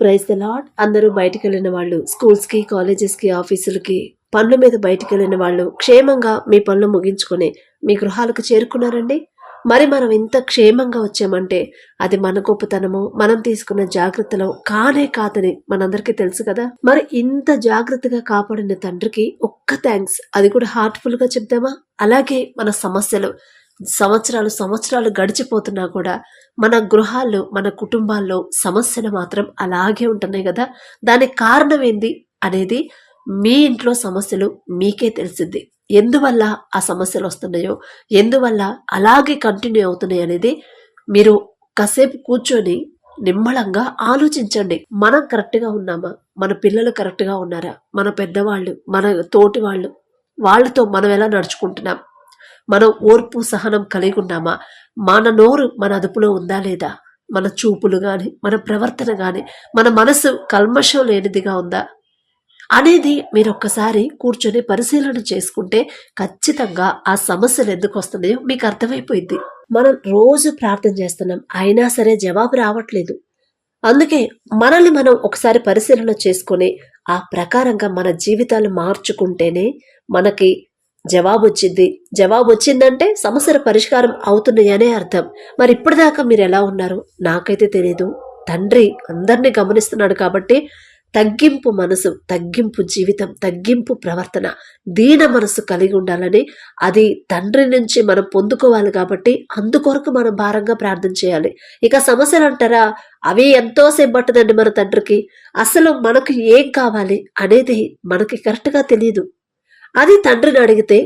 Praise the lord అందరూ బయటికి వెళ్ళిన వాళ్ళు స్కూల్స్కి కాలేజెస్కి ఆఫీసులకి పనుల మీద బయటికి వెళ్ళిన వాళ్ళు క్షేమంగా మీ పనులు ముగించుకొని మీ గృహాలకు చేరుకున్నారండి? మరి మనం ఇంత క్షేమంగా వచ్చామంటే అది మన గొప్పతనము మనం తీసుకున్న జాగ్రత్తలో కానే కాదని మనందరికీ తెలుసు కదా? మరి ఇంత జాగ్రత్తగా కాపాడిన తండ్రికి ఒక్క థ్యాంక్స్. అది కూడా హార్ట్ఫుల్గా చెప్దామా? అలాగే మన సమస్యలు సంవత్సరాలు సంవత్సరాలు గడిచిపోతున్నా కూడా మన గృహాల్లో మన కుటుంబాల్లో సమస్యలు మాత్రం అలాగే ఉంటున్నాయి కదా. దానికి కారణం ఏంది అనేది మీ ఇంట్లో సమస్యలు మీకే తెలిసింది. ఎందువల్ల ఆ సమస్యలు వస్తున్నాయో ఎందువల్ల అలాగే కంటిన్యూ అవుతున్నాయి అనేది మీరు కాసేపు కూర్చొని నిమ్మళంగా ఆలోచించండి. మనం కరెక్ట్గా ఉన్నామా? మన పిల్లలు కరెక్ట్గా ఉన్నారా? మన పెద్దవాళ్ళు మన తోటి వాళ్ళు వాళ్ళతో మనం ఎలా నడుచుకుంటున్నాం? మనం ఓర్పు సహనం కలిగి ఉన్నామా మన నోరు మన అదుపులో ఉందా లేదా? మన చూపులు కానీ మన ప్రవర్తన కానీ మన మనసు కల్మషం లేనిదిగా ఉందా? అనేది మీరు ఒక్కసారి కూర్చొని పరిశీలన చేసుకుంటే ఖచ్చితంగా ఆ సమస్యలు ఎందుకు వస్తున్నాయో మీకు అర్థమైపోయింది. మనం రోజు ప్రార్థన చేస్తున్నాం అయినా సరే జవాబు రావట్లేదు. అందుకే మనల్ని మనం ఒకసారి పరిశీలన చేసుకొని ఆ ప్రకారంగా మన జీవితాలు మార్చుకుంటేనే మనకి జవాబు వచ్చింది జవాబు వచ్చిందంటే సమస్యల పరిష్కారం అవుతున్నాయనే అర్థం. మరి ఇప్పటిదాకా మీరు ఎలా ఉన్నారు? నాకైతే తెలియదు తండ్రి అందరినీ గమనిస్తున్నాడు కాబట్టి తగ్గింపు మనసు తగ్గింపు జీవితం తగ్గింపు ప్రవర్తన దీన మనసు కలిగి ఉండాలని అది తండ్రి నుంచి మనం పొందుకోవాలి కాబట్టి అందుకొరకు మనం భారంగా ప్రార్థన చేయాలి. ఇక సమస్యలు అంటారా అవి ఎంతోసేపు పట్టదండి మన తండ్రికి. అసలు మనకు ఏం కావాలి అనేది మనకి కరెక్ట్గా తెలియదు అది తండ్రిని అడిగితే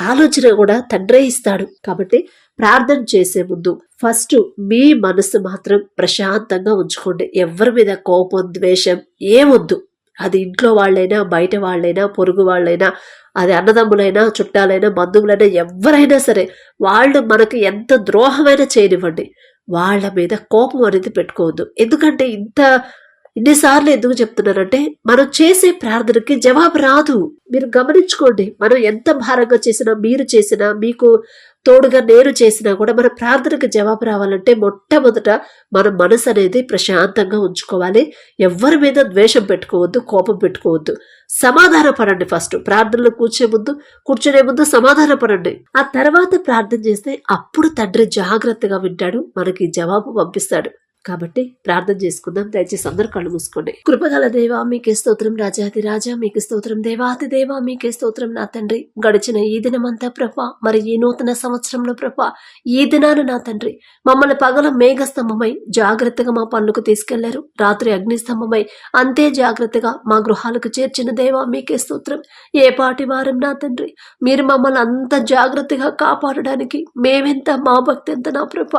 ఆలోచన కూడా తండ్రే ఇస్తాడు కాబట్టి ప్రార్థన చేసే ముందు ఫస్ట్ మీ మనసు మాత్రం ప్రశాంతంగా ఉంచుకోండి. ఎవరి మీద కోపం ద్వేషం ఏమొద్దు. అది ఇంట్లో వాళ్ళైనా బయట వాళ్ళైనా పొరుగు వాళ్ళైనా అది అన్నదమ్ములైనా చుట్టాలైనా బంధువులైనా ఎవరైనా సరే వాళ్ళు మనకు ఎంత ద్రోహమైనా చేయనివ్వండి. వాళ్ళ మీద కోపం అనేది పెట్టుకోవద్దు. ఎందుకంటే ఇంత ఇన్నిసార్లు ఎందుకు చెప్తున్నానంటే మనం చేసే ప్రార్థనకి జవాబు రాదు. మీరు గమనించుకోండి మనం ఎంత భారంగా చేసినా మీరు చేసినా మీకు తోడుగా నేను చేసినా కూడా మన ప్రార్థనకు జవాబు రావాలంటే మొట్టమొదట మన మనసు అనేది ప్రశాంతంగా ఉంచుకోవాలి. ఎవరి మీద ద్వేషం పెట్టుకోవద్దు కోపం పెట్టుకోవద్దు. సమాధాన పడండి ఫస్ట్. ప్రార్థనలో కూర్చే ముందు కూర్చునే ముందు సమాధాన పడండి. ఆ తర్వాత ప్రార్థన చేస్తే అప్పుడు తండ్రి జాగ్రత్తగా వింటాడు మనకి జవాబు పంపిస్తాడు. కాబట్టి ప్రార్థన చేసుకుందాం. దయచేసి అందరూ కళ్ళు మూసుకోండి. కృపగల దేవా మీకే స్తోత్రం రాజాది రాజా మీకు స్తోత్రం దేవాతి దేవా మీకే స్తోత్రం నా తండ్రి. గడిచిన ఈ దినమంతా ప్రభ మరి ఈ నూతన సంవత్సరంలో ప్రభ ఈ దినాన నా తండ్రి మమ్మల్ని పగల మేఘస్తంభమై జాగ్రత్తగా మా పనులకు తీసుకెళ్ళారు. రాత్రి అగ్నిస్తంభమై అంతే జాగ్రత్తగా మా గృహాలకు చేర్చిన దేవా మీకే స్తోత్రం. ఏ పాటి వారం నా తండ్రి మీరు మమ్మల్ని అంత జాగ్రత్తగా కాపాడడానికి మేమెంత మా భక్తి ఎంత నా ప్రభ.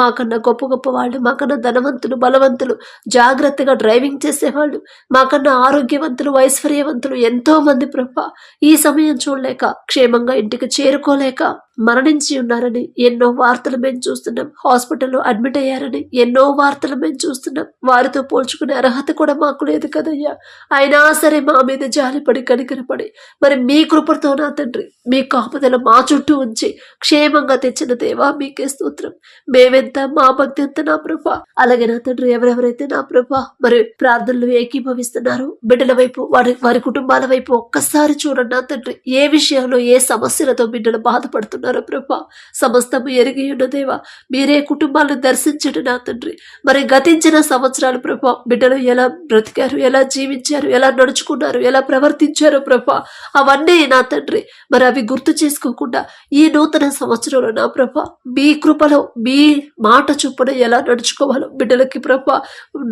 మాకన్నా గొప్ప గొప్ప వాళ్ళు మాకన్నా ధనవంతులు బలవంతులు జాగ్రత్తగా డ్రైవింగ్ చేసేవాళ్ళు మాకన్నా ఆరోగ్యవంతులు ఐశ్వర్యవంతులు ఎంతో మంది ప్రభ. ఈ సమయం చూడలేక క్షేమంగా ఇంటికి చేరుకోలేక మరణించి ఉన్నారని ఎన్నో వార్తలు మేము చూస్తున్నాం. హాస్పిటల్లో అడ్మిట్ అయ్యారని ఎన్నో వార్తలు మేము చూస్తున్నాం. వారితో పోల్చుకునే అర్హత కూడా మాకు లేదు కదయ్యా. అయినా సరే మా మీద జాలిపడి కనికరపడి మరి మీ కృపతో నా తండ్రి మీ కాపుదల మా చుట్టూ ఉంచి క్షేమంగా తెచ్చిన దేవా మీకే స్తోత్రం. మేమెంత మా భక్తి ఎంత నా ప్రభ. అలాగే నా తండ్రి ఎవరెవరైతే నా ప్రభ మరి ప్రార్థనలు ఏకీభవిస్తున్నారు బిడ్డల వైపు వారి వారి కుటుంబాల వైపు ఒక్కసారి చూడండి నా తండ్రి. ఏ విషయంలో ఏ సమస్యలతో బిడ్డలు బాధపడుతున్నారు? ప్రభా. సమస్తము ఎరిగి ఉన్న దేవా. మీరే కుటుంబాలను దర్శించండి నా తండ్రి. మరి గతించిన సంవత్సరాలు ప్రభా బిడ్డలు ఎలా బ్రతికారు ఎలా జీవించారు ఎలా నడుచుకున్నారు ఎలా ప్రవర్తించారు ప్రభా అవన్నీ నా తండ్రి. మరి అవి గుర్తు చేసుకోకుండా ఈ నూతన సంవత్సరంలో నా ప్రభ మీ కృపలో మీ మాట చొప్పున ఎలా నడుచుకోవాలో బిడ్డలకి ప్రభ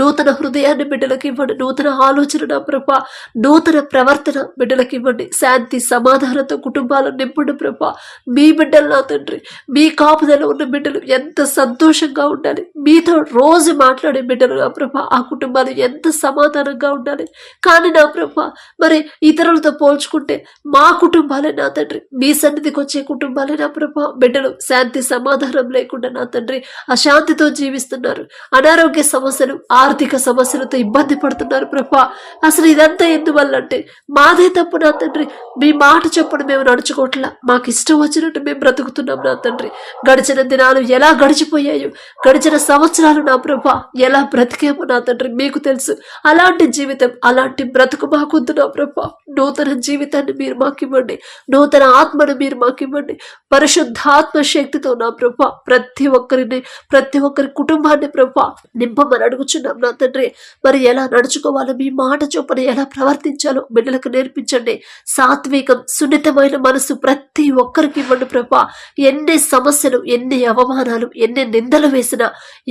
నూతన హృదయాన్ని బిడ్డలకి ఇవ్వండి. నూతన ఆలోచన నా ప్రభ నూతన ప్రవర్తన బిడ్డలకి ఇవ్వండి. శాంతి సమాధానంతో కుటుంబాలను నింపండి ప్రభ. మీ బిడ్డలు నా తండ్రి. మీ కాపుదల ఉన్న బిడ్డలు ఎంత సంతోషంగా ఉండాలి. మీతో రోజు మాట్లాడే బిడ్డలు నా ప్రభ. ఆ కుటుంబాలు ఎంత సమాధానంగా ఉండాలి. కానీ నా ప్రభ మరి ఇతరులతో పోల్చుకుంటే మా కుటుంబాలే నా తండ్రి. మీ సన్నిధికి వచ్చే కుటుంబాలే నా ప్రభ. బిడ్డలు శాంతి సమాధానం లేకుండా నా తండ్రి అశాంతితో జీవిస్తున్నారు. అనారోగ్య సమస్యలు ఆర్థిక సమస్యలతో ఇబ్బంది పడుతున్నారు ప్రభ. అసలు ఇదంతా ఎందువల్ల అంటే మాదే తప్పు నా తండ్రి. మీ మాట చొప్పున మేము నడుచుకోవట్లా. మాకు ఇష్టం వచ్చినట్టు మేము బ్రతుకుతున్నాం నా తండ్రి. గడిచిన దినాలు ఎలా గడిచిపోయాయో గడిచిన సంవత్సరాలు నా ప్రభా ఎలా బ్రతికేమో నా తండ్రి మీకు తెలుసు. అలాంటి జీవితం అలాంటి బ్రతుకు మాకొద్దు నా ప్రభా. నూతన జీవితాన్ని మీరు మాకివ్వండి. నూతన ఆత్మను మీరు మాకివ్వండి. పరిశుద్ధాత్మ శక్తితో నా ప్రభా ప్రతి ఒక్కరిని ప్రతి ఒక్కరి కుటుంబాన్ని ప్రభా నింపమని అడుగుచున్నాం నా తండ్రి. మరి ఎలా నడుచుకోవాలో మీ మాట చొప్పున ఎలా ప్రవర్తించాలో బిడ్డలకు నేర్పించండి. సాత్వికం సున్నితమైన మనసు ప్రతి ఒక్కరికి ఇవ్వండి ప్రభా ఎన్ని సమస్యలు ఎన్ని అవమానాలు ఎన్ని నిందలు వేసినా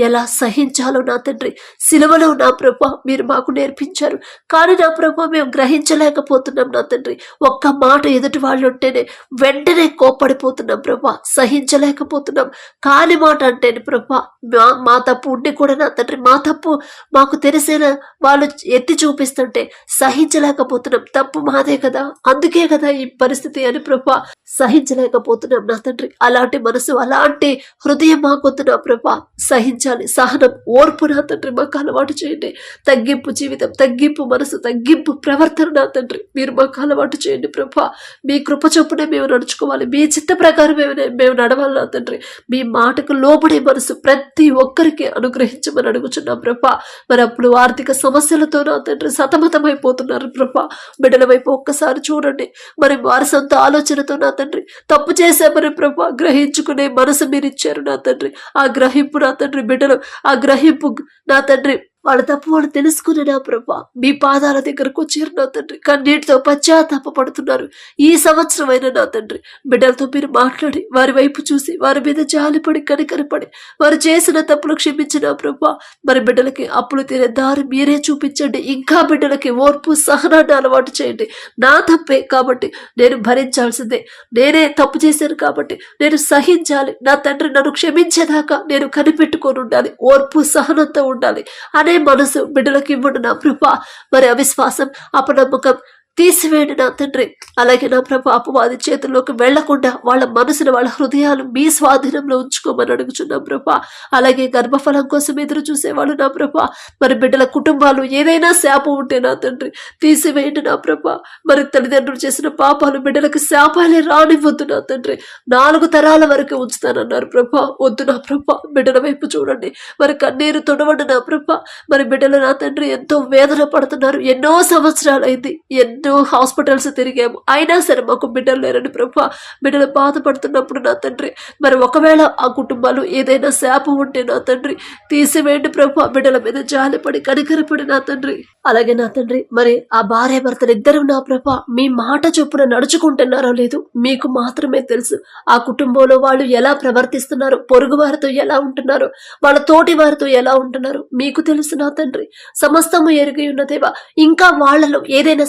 ఎలా సహించాలో నా తండ్రి సిలువలో నా ప్రభా మీరు మాకు నేర్పించారు. కానీ నా ప్రభా మేము గ్రహించలేకపోతున్నాం నా తండ్రి. ఒక్క మాట ఎదుటి వాళ్ళు ఉంటేనే వెంటనే కోప్పడిపోతున్నాం ప్రభా సహించలేకపోతున్నాం. కాని మాట అంటేనే ప్రభా మా మా తప్పు ఉండి కూడా నా తండ్రి మా తప్పు మాకు తెలిసిన వాళ్ళు ఎత్తి చూపిస్తుంటే సహించలేకపోతున్నాం. తప్పు మాదే కదా అందుకే కదా ఈ పరిస్థితి అని ప్రభా సహించలేకపోతున్నాం. నా తండ్రి. అలాంటి మనసు అలాంటి హృదయం మాకొద్దు నా ప్రభా. సహించాలి. సహనం ఓర్పు నా తండ్రి. మాకు అలవాటు చేయండి. తగ్గింపు జీవితం తగ్గింపు మనసు తగ్గింపు ప్రవర్తన నా తండ్రి. మీరు మాకు అలవాటు చేయండి ప్రభా. మీ కృప చొప్పునే మేము నడుచుకోవాలి. మీ చిత్త ప్రకారం మేము నడవాలి నా తండ్రి. మీ మాటకు లోబడే మనసు ప్రతి ఒక్కరికి అనుగ్రహించమని అడుగుచున్నాం ప్రభా. మరి అప్పుడు ఆర్థిక సమస్యలతో నా తండ్రి సతమతమైపోతున్నారు ప్రభా. బిడ్డల వైపు ఒక్కసారి చూడండి. మరి వారి సొంత ఆలోచనతో నా తండ్రి తప్పు చేసే మన ప్రభు ఆ గ్రహించుకునే మనసు మీరు ఇచ్చారు నా తండ్రి. ఆ గ్రహింపు నా తండ్రి బిడ్డలు ఆ గ్రహింపు నా తండ్రి వాళ్ళ తప్పు వాళ్ళు తెలుసుకుని నా ప్రభా? మీ పాదాల దగ్గరకు వచ్చారు నా తండ్రి. కన్నీటితో పశ్చాత్తాప పడుతున్నారు. ఈ సంవత్సరమైన నా తండ్రి. బిడ్డలతో మీరు మాట్లాడి వారి వైపు చూసి వారి మీద జాలిపడి కనికరపడి వారు చేసిన తప్పులు క్షమించిన ప్రభా. మరి బిడ్డలకి అప్పులు తినే దారి మీరే చూపించండి. ఇంకా బిడ్డలకి ఓర్పు సహనాన్ని అలవాటు చేయండి. నా తప్పే కాబట్టి నేను భరించాల్సిందే. నేనే తప్పు చేశాను కాబట్టి నేను సహించాలి. నా తండ్రి నన్ను క్షమించేదాకా నేను కనిపెట్టుకొని ఉండాలి. ఓర్పు సహనంతో ఉండాలి. అనే మనసు బిడ్డలకు ఇవ్వండి నా ప్రభా. మరి అవిశ్వాసం అపనమ్మకం తీసివేయండి నా తండ్రి. అలాగే నా ప్రభా అపవాది చేతుల్లోకి వెళ్ళకుండా వాళ్ళ మనసును వాళ్ళ హృదయాలు మీ స్వాధీనంలో ఉంచుకోమని అడుగుచున్నాం ప్రభా. అలాగే గర్భఫలం కోసం ఎదురు చూసేవాళ్ళు నా ప్రభా. మరి బిడ్డల కుటుంబాలు ఏదైనా శాపం ఉంటే నా తండ్రి తీసివేయండి నా ప్రభా. మరి తల్లిదండ్రులు చేసిన పాపాలు బిడ్డలకు శాపాలే రానివ్వద్దు నా తండ్రి. నాలుగు తరాల వరకు ఉంచుతానన్నారు ప్రభా. వద్దు నా ప్రభా. బిడ్డల వైపు చూడండి. మరి కన్నీరు తొడవండి నా ప్రభా. మరి బిడ్డలు నా తండ్రి ఎంతో వేదన పడుతున్నారు. ఎన్నో సంవత్సరాలైంది. ఎన్నో హాస్పిటల్స్ తిరిగాము. అయినా సరే మాకు బిడ్డలు లేరని ప్రభు బిడ్డలు బాధపడుతున్నప్పుడు నా తండ్రి మరి ఒకవేళ ఆ కుటుంబాలు ఏదైనా శాపం ఉంటే నా తండ్రి తీసివేయండి ప్రభా బిడ్డల మీద జాలిపడి కనికరపడి నా తండ్రి. అలాగే నా తండ్రి మరి ఆ భార్య భర్తలు ఇద్దరు నా ప్రభ మీ మాట చొప్పున నడుచుకుంటున్నారో లేదు మీకు మాత్రమే తెలుసు. ఆ కుటుంబంలో వాళ్ళు ఎలా ప్రవర్తిస్తున్నారు పొరుగు వారితో ఎలా ఉంటున్నారు వాళ్ళ తోటి వారితో ఎలా ఉంటున్నారు మీకు తెలుసు నా తండ్రి. సమస్తము ఎరిగి ఉన్నదేవా ఇంకా వాళ్ళలో ఏదైనా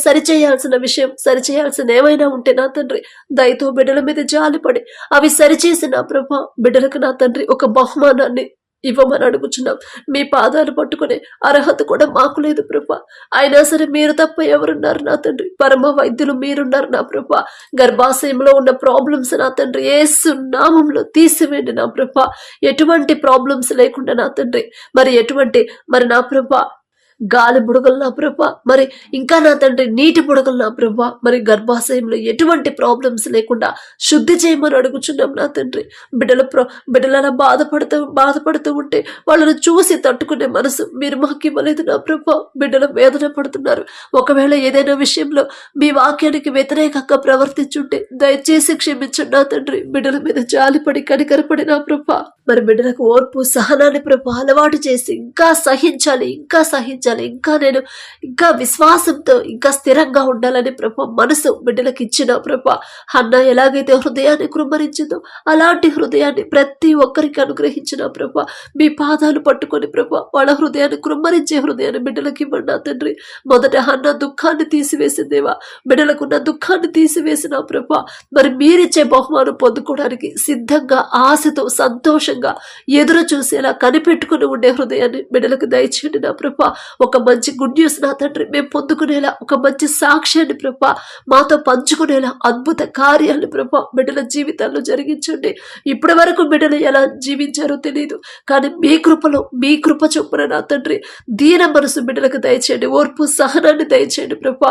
చేయాల్సిన విషయం సరిచేయాల్సిన ఏమైనా ఉంటే నా తండ్రి దయతో బిడ్డల మీద జాలిపడి అవి సరిచేసి నా ప్రభా బిడ్డలకు నా తండ్రి ఒక బహుమానాన్ని ఇవ్వమని అడుగుచున్నాం. మీ పాదాలు పట్టుకునే అర్హత కూడా మాకు లేదు ప్రభా. అయినా సరే మీరు తప్ప ఎవరున్నారు నా తండ్రి? పరమ వైద్యులు మీరున్నారు నా ప్రభా. గర్భాశయంలో ఉన్న ప్రాబ్లమ్స్ నా తండ్రి. ఏసు నామంలో తీసివేయండి నా ప్రభ. ఎటువంటి ప్రాబ్లమ్స్ లేకుండా నా తండ్రి. మరి ఎటువంటి మరి నా ప్రభా గాలి బుడగలు నా ప్రభా. మరి ఇంకా నా తండ్రి నీటి బుడగలు నా ప్రభా. మరి గర్భాశయంలో ఎటువంటి ప్రాబ్లమ్స్ లేకుండా శుద్ధి చేయమని అడుగుచున్నాం నా తండ్రి. బిడ్డల ప్ర బిడ్డలలా బాధపడుతూ బాధపడుతూ ఉంటే వాళ్ళని చూసి తట్టుకునే మనసు మీరు మాకు ఇవ్వలేదు నా ప్రభా. బిడ్డలు వేదన పడుతున్నారు. ఒకవేళ ఏదైనా విషయంలో మీ వాక్యానికి వ్యతిరేకంగా ప్రవర్తించుంటే దయచేసి క్షమించండి నా తండ్రి. బిడ్డల మీద జాలిపడి కనికరపడి నా ప్రభా. మరి బిడ్డలకు ఓర్పు సహనాన్ని ప్రభా అలవాటు చేసి ఇంకా సహించాలి ఇంకా సహించాలి. ఇంకా నేను ఇంకా విశ్వాసంతో ఇంకా స్థిరంగా ఉండాలని ప్రభ మనసు బిడ్డలకు ఇచ్చిన ప్రభా. అన్న ఎలాగైతే హృదయాన్ని కృమరించిందో అలాంటి హృదయాన్ని ప్రతి ఒక్కరికి అనుగ్రహించిన ప్రభా. మీ పాదాలు పట్టుకొని ప్రభ వాళ్ళ హృదయాన్ని కృమ్మరించే హృదయాన్ని బిడ్డలకి ఇవ్వండి తండ్రి. మొదట అన్న దుఃఖాన్ని తీసివేసిందేవా బిడ్డలకున్న దుఃఖాన్ని తీసివేసిన ప్రభ. మరి మీరిచ్చే బహుమానం పొందుకోవడానికి సిద్ధంగా ఆశతో సంతోషంగా ఎదురు చూసేలా కనిపెట్టుకుని ఉండే హృదయాన్ని బిడ్డలకు దయచేయండి నా ప్రభా. ఒక మంచి గుడ్ న్యూస్ నా తండ్రి మేము పొందుకునేలా ఒక మంచి సాక్ష్యాన్ని ప్రభ మాతో పంచుకునేలా అద్భుత కార్యాలను ప్రభ బిడ్డల జీవితాల్లో జరిగించండి. ఇప్పటి వరకు బిడ్డలు ఎలా జీవించారో తెలియదు కానీ మీ కృపలో మీ కృప చొప్పున నా తండ్రి దీన మనసు బిడ్డలకు దయచేయండి ఓర్పు సహనాన్ని దయచేయండి ప్రభా.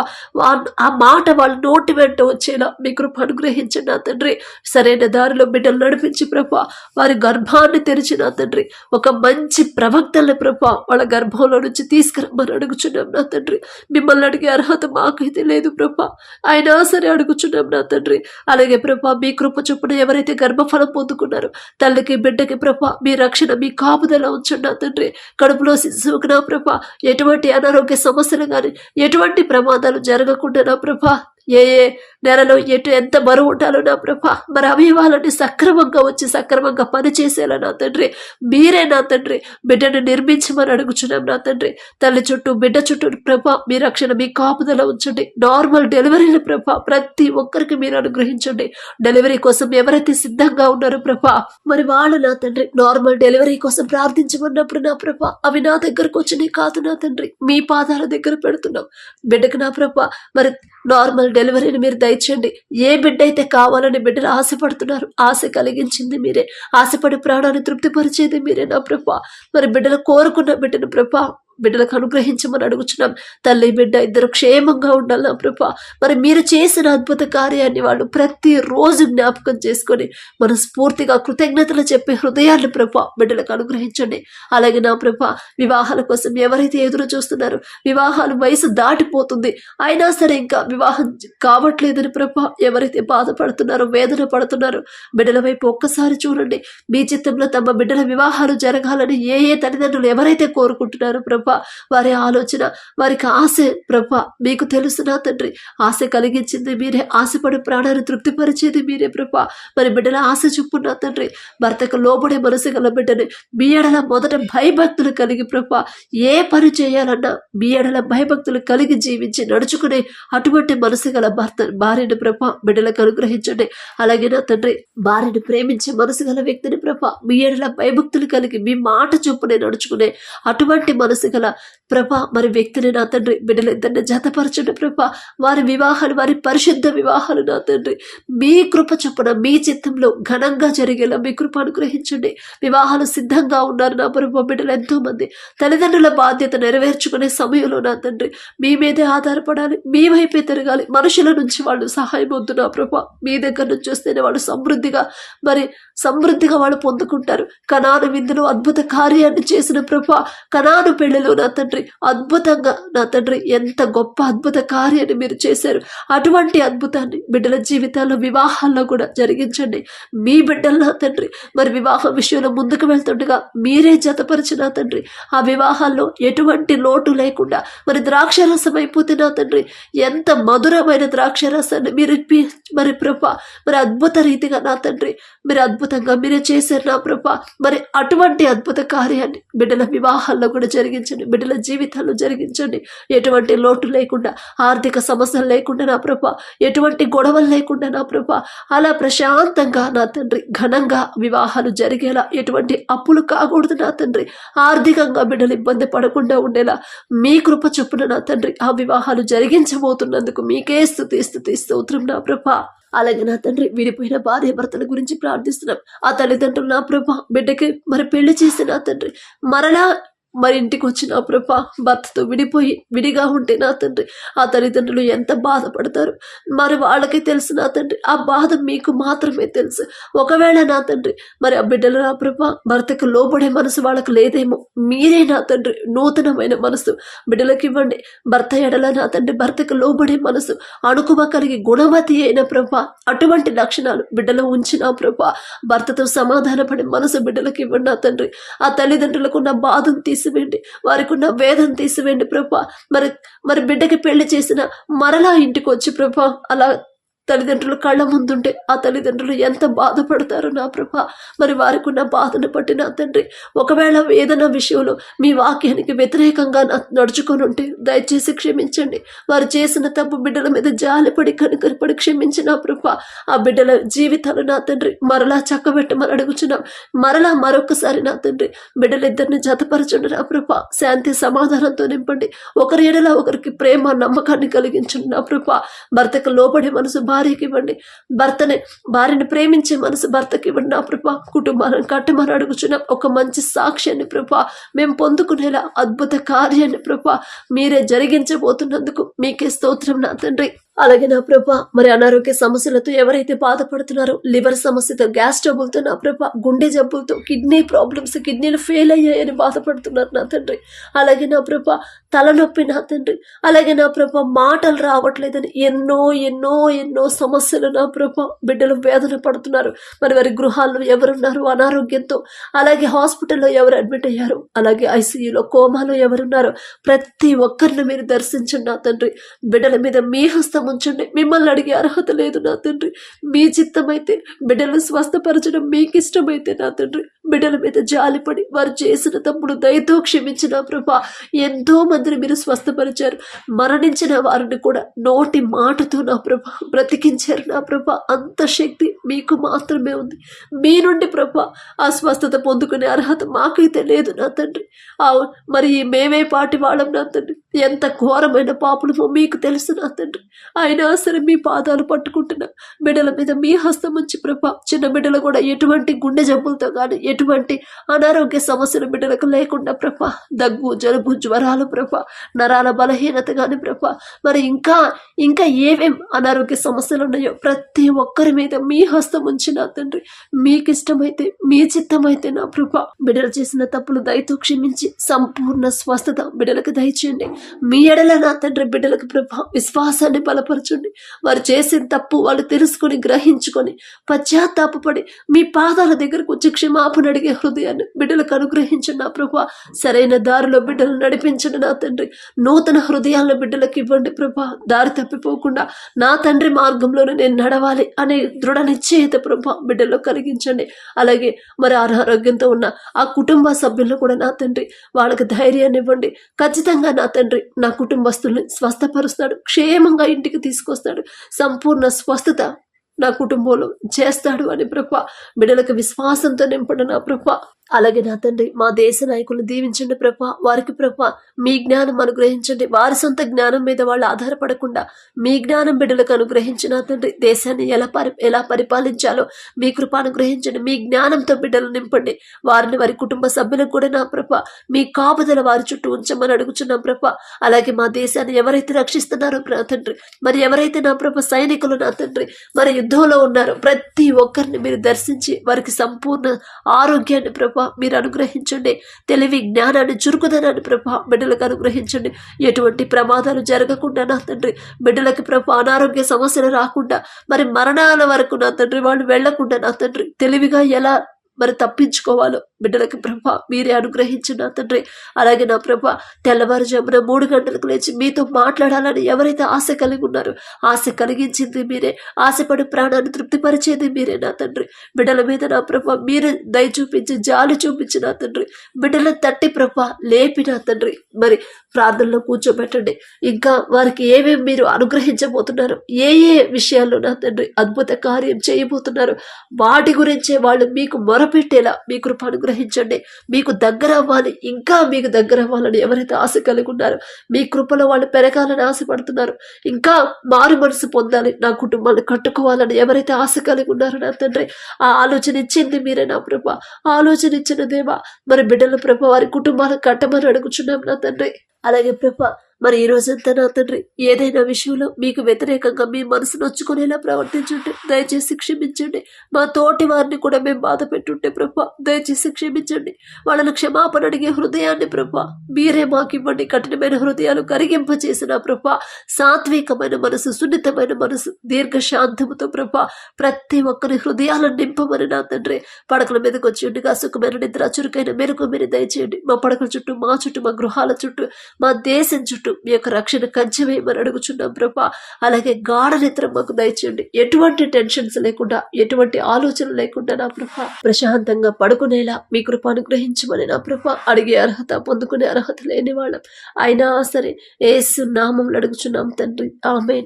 ఆ మాట వాళ్ళ నోటి వెంట వచ్చేలా మీ కృప అనుగ్రహించండి నా తండ్రి. సరైన దారిలో బిడ్డలు నడిపించి ప్రభా వారి గర్భాన్ని తెరిచి నా తండ్రి ఒక మంచి ప్రవక్తల ప్రభా వాళ్ళ గర్భంలో నుంచి తీసుకురమ్మని అడుగుచున్నాం నా తండ్రి. మిమ్మల్ని అడిగే అర్హత మాకైతే లేదు ప్రభా. అయినా సరే అడుగుచున్నాం నా తండ్రి. అలాగే ప్రభా మీ కృప చొప్పున ఎవరైతే గర్భఫలం పొందుకున్నారో తల్లికి బిడ్డకి ప్రభా మీ రక్షణ మీ కాపుదల ఉంచండి నా తండ్రి. కడుపులో శిశువుకి నా ప్రభా ఎటువంటి అనారోగ్య సమస్యలు కానీ ఎటువంటి ప్రమాదాలు జరగకుండా నా ప్రభా ఏ ఏ నెలలో ఎటు ఎంత బరువు ఉండాలో నా ప్రభా. మరి అవయవాలని సక్రమంగా వచ్చి సక్రమంగా పనిచేసేలా నా తండ్రి. మీరే నా తండ్రి. బిడ్డను నిర్మించమని అడుగుచున్నాం నా తండ్రి. తల్లి చుట్టూ బిడ్డ చుట్టూ ప్రభా మీ రక్షణ మీ కాపుదల ఉంచండి. నార్మల్ డెలివరీల ప్రభా ప్రతి ఒక్కరికి మీరు అనుగ్రహించండి. డెలివరీ కోసం ఎవరైతే సిద్ధంగా ఉన్నారో ప్రభా మరి వాళ్ళు నా తండ్రి. నార్మల్ డెలివరీ కోసం ప్రార్థించమన్నప్పుడు నా ప్రభా అవి నా దగ్గరకు వచ్చినాయి కాదు నా తండ్రి. మీ పాదాల దగ్గర పెడుతున్నాం. బిడ్డకు నా ప్రభా మరి నార్మల్ డెలివరీని మీరు దయచేయండి. ఏ బిడ్డ అయితే కావాలని బిడ్డలు ఆశపడుతున్నారు ఆశ కలిగించింది మీరే. ఆశపడి ప్రాణాన్ని తృప్తిపరిచేది మీరే నా ప్రభా. మరి బిడ్డలు కోరుకున్న బిడ్డను ప్రభా బిడ్డలకు అనుగ్రహించమని అడుగుచున్నాం. తల్లి బిడ్డ ఇద్దరు క్షేమంగా ఉండాలి నా ప్రభా? మరి మీరు చేసిన అద్భుత కార్యాన్ని వాళ్ళు ప్రతిరోజు జ్ఞాపకం చేసుకొని మనస్ఫూర్తిగా కృతజ్ఞతలు చెప్పే హృదయాన్ని ప్రభా బిడ్డలకు అనుగ్రహించండి. అలాగే నా ప్రభా వివాహాల కోసం ఎవరైతే ఎదురు చూస్తున్నారో వివాహాలు వయసు దాటిపోతుంది. అయినా సరే ఇంకా వివాహం కావట్లేదని ప్రభా ఎవరైతే బాధపడుతున్నారో వేదన పడుతున్నారో బిడ్డల వైపు ఒక్కసారి చూడండి. మీ చిత్తంలో తమ బిడ్డల వివాహాలు జరగాలని ఏ ఏ తల్లిదండ్రులు ఎవరైతే కోరుకుంటున్నారో ప్రభా వారి ఆలోచన వారికి ఆశ ప్రభ. మీకు తెలుసు నా తండ్రి. ఆశ కలిగించింది మీరే ఆశపడి ప్రాణాన్ని తృప్తిపరిచేది మీరే ప్రభ. మరి బిడ్డల ఆశ చొప్పు నా తండ్రి భర్తకు లోబడే మనసు గల బిడ్డని మీ ఎడల మొదట భయభక్తులు కలిగి ప్రభ. ఏ పని చేయాలన్నా మీ ఎడల భయభక్తులు కలిగి జీవించి నడుచుకునే అటువంటి మనసు గల భర్త భార్యను ప్రభ బిడ్డలకు అనుగ్రహించండి. అలాగే నా తండ్రి? భార్యను ప్రేమించే మనసు గల వ్యక్తిని ప్రభ మీ ఎడల భయభక్తులు కలిగి మీ మాట చూపునే నడుచుకునే అటువంటి మనసు గల ప్రభా మరి వ్యక్తిని నా తండ్రి బిడ్డలిద్దరిని జతపరచండి ప్రభా. వారి వివాహాలు వారి పరిశుద్ధ వివాహాలు నా తండ్రి. మీ కృప చొప్పున మీ చిత్తంలో ఘనంగా జరిగేలా మీ కృప అనుగ్రహించండి. వివాహాలు సిద్ధంగా ఉన్నారు నా ప్రభా బిడ్డలు ఎంతో మంది తల్లిదండ్రుల బాధ్యత నెరవేర్చుకునే సమయంలో నా తండ్రి మీ మీదే ఆధారపడాలి మీ వైపే తిరగాలి. మనుషుల నుంచి వాళ్ళు సహాయం వద్దు నా ప్రభా మీ దగ్గర నుంచి వస్తేనే వాళ్ళు సమృద్ధిగా మరి సమృద్ధిగా వాళ్ళు పొందుకుంటారు. కణాను విందులో అద్భుత కార్యాన్ని చేసిన ప్రభా కణాను పెళ్ళిలో నా తండ్రి. అద్భుతంగా నా తండ్రి ఎంత గొప్ప అద్భుత కార్యాన్ని మీరు చేశారు. అటువంటి అద్భుతాన్ని బిడ్డల జీవితాల్లో వివాహాల్లో కూడా జరిగించండి. మీ బిడ్డలు నా తండ్రి. మరి వివాహం విషయంలో ముందుకు వెళ్తుండగా మీరే జతపరిచిన తండ్రి. ఆ వివాహాల్లో ఎటువంటి లోటు లేకుండా మరి ద్రాక్షరసం అయిపోతే నా తండ్రి. ఎంత మధురమైన ద్రాక్షరసాన్ని మీరు మరి ప్రభ మరి అద్భుత రీతిగా నా తండ్రి. మీరు అద్భుతంగా మీరే చేశారు నా ప్రభ. మరి అటువంటి అద్భుత కార్యాన్ని బిడ్డల వివాహాల్లో కూడా జరిగించండి. బిడ్డల జీవితాల్లో జరిగించండి. ఎటువంటి లోటు లేకుండా ఆర్థిక సమస్యలు లేకుండా నా ప్రభ ఎటువంటి గొడవలు లేకుండా నా ప్రభ అలా ప్రశాంతంగా నా తండ్రి ఘనంగా వివాహాలు జరిగేలా ఎటువంటి అప్పులు కాకూడదు నా తండ్రి. ఆర్థికంగా బిడ్డలు ఇబ్బంది పడకుండా ఉండేలా మీ కృప చొప్పున నా తండ్రి ఆ వివాహాలు జరిగించబోతున్నందుకు మీకే స్థుతి స్థుతి స్తోత్రం నా ప్రభ. అలాగే నా తండ్రి విడిపోయిన భార్య భర్తల గురించి ప్రార్థిస్తున్నాం. ఆ తల్లిదండ్రులు నా ప్రభ బిడ్డకి మరి పెళ్ళి చేసి నా తండ్రి మరలా మరి ఇంటికి వచ్చిన ప్రభ భర్తతో విడిపోయి విడిగా ఉంటే నా తండ్రి ఆ తల్లిదండ్రులు ఎంత బాధపడతారు? మరి వాళ్ళకి తెలుసు నా తండ్రి ఆ బాధ మీకు మాత్రమే తెలుసు. ఒకవేళ నా తండ్రి మరి ఆ బిడ్డలు నా ప్రభ భర్తకు లోబడే మనసు వాళ్ళకి లేదేమో. మీరే నా తండ్రి నూతనమైన మనసు. బిడ్డలకు ఇవ్వండి. భర్త ఎడల నా తండ్రి భర్తకు లోబడే మనసు. అణుకువ కలిగి గుణవతి అయిన ప్రభ అటువంటి లక్షణాలు బిడ్డలో ఉంచిన ప్రభ భర్తతో సమాధానపడే మనసు బిడ్డలకు ఇవ్వండి నా తండ్రి. ఆ తల్లిదండ్రులకు ఉన్న బాధను తీసివేయండి. వారికి ఉన్న వేదన తీసివేయండి ప్రభా. మరి మరి బిడ్డకి పెళ్ళి చేసిన మరలా ఇంటికి వచ్చి ప్రభా. అలా తల్లిదండ్రులు కళ్ళ ముందుంటే ఆ తల్లిదండ్రులు ఎంత బాధపడతారో నా ప్రభ. మరి వారికి ఉన్న బాధను బట్టి నా తండ్రి ఒకవేళ ఏదైనా విషయంలో మీ వాక్యానికి వ్యతిరేకంగా నడుచుకొని ఉంటే దయచేసి క్షమించండి. వారు చేసిన తప్పు బిడ్డల మీద జాలిపడి కనుకరిపడి క్షమించి నా ప్రభ. ఆ బిడ్డల జీవితాలు నా తండ్రి మరలా చక్కబెట్టమని అడుగుచున్నాం. మరలా మరొకసారి నా తండ్రి బిడ్డలిద్దరిని జతపరచండి నా ప్రభ. శాంతి సమాధానంతో నింపండి. ఒకరి ఎడలా ఒకరికి ప్రేమ నమ్మకాన్ని కలిగించండి నా ప్రభ. భర్తకు లోబడే మనసు భార్యకి ఇవ్వండి. భర్తని భార్యని ప్రేమించే మనసు భర్తకి ఇవ్వండి నా ప్రభా. కుటుంబాలను కట్టమని అడుగుచున్నాం. ఒక మంచి సాక్ష్యాన్ని ప్రభా. మేము పొందుకునేలా అద్భుత కార్యాన్ని ప్రభా. మీరే జరిగించబోతున్నందుకు మీకే స్తోత్రం నా తండ్రి. అలాగే నా ప్రభ మరి అనారోగ్య సమస్యలతో ఎవరైతే బాధపడుతున్నారో లివర్ సమస్యతో గ్యాస్ ట్రబుల్తో నా ప్రభ గుండె జబ్బులతో కిడ్నీ ప్రాబ్లమ్స్ కిడ్నీలు ఫెయిల్ అయ్యాయని బాధపడుతున్నారు నా తండ్రి. అలాగే నా ప్రభ తలనొప్పి నా తండ్రి. అలాగే నా ప్రభ మాటలు రావట్లేదని ఎన్నో ఎన్నో ఎన్నో సమస్యలు నా ప్రభ బిడ్డలు వేదన పడుతున్నారు. మరి వారి గృహాల్లో ఎవరున్నారు? అనారోగ్యంతో. అలాగే హాస్పిటల్లో ఎవరు అడ్మిట్ అయ్యారు? అలాగే ఐసీయూలో కోమాలో ఎవరున్నారో? ప్రతి ఒక్కరిని మీరు దర్శించండి నా తండ్రి. బిడ్డల మీద మీ హస్తం ఉంచండి మిమ్మల్ని అడిగే అర్హత లేదు నా తండ్రి. మీ చిత్తమైతే బిడ్డలను స్వస్థపరచడం మీకు ఇష్టమైతే నా తండ్రి. బిడ్డల మీద జాలిపడి వారు చేసిన తప్పుడు దయతో క్షమించిన ప్రభా. ఎంతో మందిని మీరు స్వస్థపరిచారు. మరణించిన వారిని కూడా నోటి మాటతో నా ప్రభ బ్రతికించారు నా ప్రభ. అంత శక్తి మీకు మాత్రమే ఉంది. మీ నుండి ప్రభ ఆ స్వస్థత పొందుకునే అర్హత మాకైతే లేదు నా తండ్రి. ఆ మరి మేమే పాటి వాళ్ళం నా తండ్రి. ఎంత ఘోరమైన పాపులమో మీకు తెలుసు నా తండ్రి. అయినా సరే మీ పాదాలు పట్టుకుంటున్నా బిడ్డల మీద మీ హస్తం ఉంచి ప్రభ. చిన్న బిడ్డలు కూడా ఎటువంటి గుండె జబ్బులతో కానీ ఎటువంటి అనారోగ్య సమస్యలు బిడ్డలకు లేకుండా ప్రభా. దగ్గు జలుబు జ్వరాలు ప్రభ. నరాల బలహీనత కానీ ప్రభా. మరి ఇంకా ఇంకా ఏమేం అనారోగ్య సమస్యలు ఉన్నాయో ప్రతి ఒక్కరి మీద మీ హస్తం ఉంచి నా తండ్రి మీకు ఇష్టమైతే మీ చిత్తమైతే నా ప్రభ. బిడ్డలు చేసిన తప్పులు దయతో క్షమించి సంపూర్ణ స్వస్థత బిడ్డలకు దయచేయండి. మీ ఎడల నా తండ్రి బిడ్డలకు ప్రభ. విశ్వాసాన్ని బలపరచండి. వారు చేసిన తప్పు వాళ్ళు తెలుసుకొని గ్రహించుకొని పశ్చాత్తాపడి మీ పాదాల దగ్గరకు వచ్చి క్షమాపణ అడిగే హృదయాన్ని బిడ్డలకు అనుగ్రహించండి నా ప్రభా. సరైన దారిలో బిడ్డలు నడిపించండి నా తండ్రి. నూతన హృదయాలను బిడ్డలకు ఇవ్వండి ప్రభా. దారి తప్పిపోకుండా నా తండ్రి మార్గంలోనే నేను నడవాలి అనే దృఢ నిశ్చయిత ప్రభా బిడ్డలో కలిగించండి. అలాగే మరి అనారోగ్యంతో ఉన్న ఆ కుటుంబ సభ్యులను కూడా నా తండ్రి వాళ్ళకి ధైర్యాన్ని ఇవ్వండి. ఖచ్చితంగా నా తండ్రి నా కుటుంబస్తుల్ని స్వస్థపరుస్తాడు. క్షేమంగా ఇంటికి తీసుకొస్తాడు. సంపూర్ణ స్వస్థత నా కుటుంబంలో చేస్తాడు అని ప్రభ. బిడ్డలకు విశ్వాసంతో నింపడు నా ప్రభ. అలాగే నా తండ్రి మా దేశ నాయకులు దీవించండి ప్రభ. వారికి ప్రభ మీ జ్ఞానం అనుగ్రహించండి. వారి సొంత జ్ఞానం మీద వాళ్ళు ఆధారపడకుండా మీ జ్ఞానం బిడ్డలకు అనుగ్రహించిన తండ్రి దేశాన్ని ఎలా పరి ఎలా పరిపాలించాలో మీ కృప అనుగ్రహించండి. మీ జ్ఞానంతో బిడ్డలు నింపండి. వారిని వారి కుటుంబ సభ్యులకు కూడా నా ప్రభ మీ కాపుదల వారి చుట్టూ ఉంచమని అడుగుచున్నాం ప్రభ. అలాగే మా దేశాన్ని ఎవరైతే రక్షిస్తున్నారో నా తండ్రి మరి ఎవరైతే నా ప్రభ సైనికులు నా తండ్రి మరి యుద్ధంలో ఉన్నారో ప్రతి ఒక్కరిని మీరు దర్శించి వారికి సంపూర్ణ ఆరోగ్యాన్ని ప్రభ మీరు అనుగ్రహించండి. తెలివి జ్ఞానాన్ని చురుకుదనాన్ని ప్రభ బిడ్డలకు అనుగ్రహించండి. ఎటువంటి ప్రమాదాలు జరగకుండా నా తండ్రి బిడ్డలకి ప్రభ అనారోగ్య సమస్యలు రాకుండా మరి మరణాల వరకు నా తండ్రి వాళ్ళు వెళ్ళకుండా నా తండ్రి తెలివిగా ఎలా మరి తప్పించుకోవాలో బిడ్డలకి ప్రభ మీరే అనుగ్రహించిన తండ్రి. అలాగే నా ప్రభ తెల్లవారుజామున మూడు గంటలకు లేచి మీతో మాట్లాడాలని ఎవరైతే ఆశ కలిగి ఉన్నారో ఆశ కలిగించింది మీరే. ఆశపడి ప్రాణాన్ని తృప్తిపరిచేది మీరే నా తండ్రి. బిడ్డల మీద నా ప్రభ మీరే దయ చూపించి జాలి చూపించి నా తండ్రి. బిడ్డల తట్టి ప్రభ లేపి నా తండ్రి. మరి ప్రార్థనలో కూర్చోబెట్టండి. ఇంకా వారికి ఏమేమి మీరు అనుగ్రహించబోతున్నారు ఏ ఏ విషయాల్లో నా తండ్రి అద్భుత కార్యం చేయబోతున్నారు వాటి గురించే వాళ్ళు మీకు మొరపెట్టేలా మీ కృప అనుగ్రహించండి. మీకు దగ్గర అవ్వాలి ఇంకా మీకు దగ్గర అవ్వాలని ఎవరైతే ఆశ కలిగి ఉన్నారో మీ కృపలో వాళ్ళు పెరగాలని ఆశపడుతున్నారు. ఇంకా మారు మనసు పొందాలి. నా కుటుంబాన్ని కట్టుకోవాలని ఎవరైతే ఆశ కలిగి ఉన్నారో నా తండ్రి ఆ ఆలోచన ఇచ్చింది మీరే నా ప్రభ. ఆ ఆలోచన ఇచ్చిన దేవా మరి బిడ్డల ప్రభ వారి కుటుంబాలను కట్టమని అడుగుచున్నాం నా తండ్రి. అలాగే ప్రభ మరి ఈ రోజంతా నా తండ్రి? ఏదైనా విషయంలో మీకు వ్యతిరేకంగా మీ మనసు నొచ్చుకునేలా ప్రవర్తించండి దయచేసి క్షమించండి. మా తోటి వారిని కూడా మేము బాధ పెట్టుంటే ప్రభ దయచేసి క్షమించండి. వాళ్ళని క్షమాపణ అడిగే హృదయాన్ని ప్రభ మీరే మాకు ఇవ్వండి కఠినమైన హృదయాలు కరిగింప చేసిన ప్రభ సాత్వికమైన మనసు సున్నితమైన మనసు దీర్ఘశాంతముతో ప్రభ ప్రతి ఒక్కరి హృదయాలను నింపమని నా తండ్రి. పడకల మీదకి వచ్చి ఉండగా సుఖమైన నిద్ర చురుకైన మెరుగు మీరు దయచేయండి. మా పడకల చుట్టూ మా చుట్టూ మా గృహాల చుట్టూ మా దేశం చుట్టూ చుట్టూ మీ యొక్క రక్షణ కంచెవేయమని అడుగుచున్నాం ప్రభా. అలాగే గాఢ నిద్ర మాకు దయచేయండి. ఎటువంటి టెన్షన్స్ లేకుండా ఎటువంటి ఆలోచన లేకుండా నా ప్రభ. ప్రశాంతంగా పడుకునేలా మీ కృప అనుగ్రహించమని నా ప్రభ అడిగే అర్హత పొందుకునే అర్హత లేని వాళ్ళం. అయినా సరే ఏసు నామం అడుగుచున్నాం తండ్రి. ఆమెన్.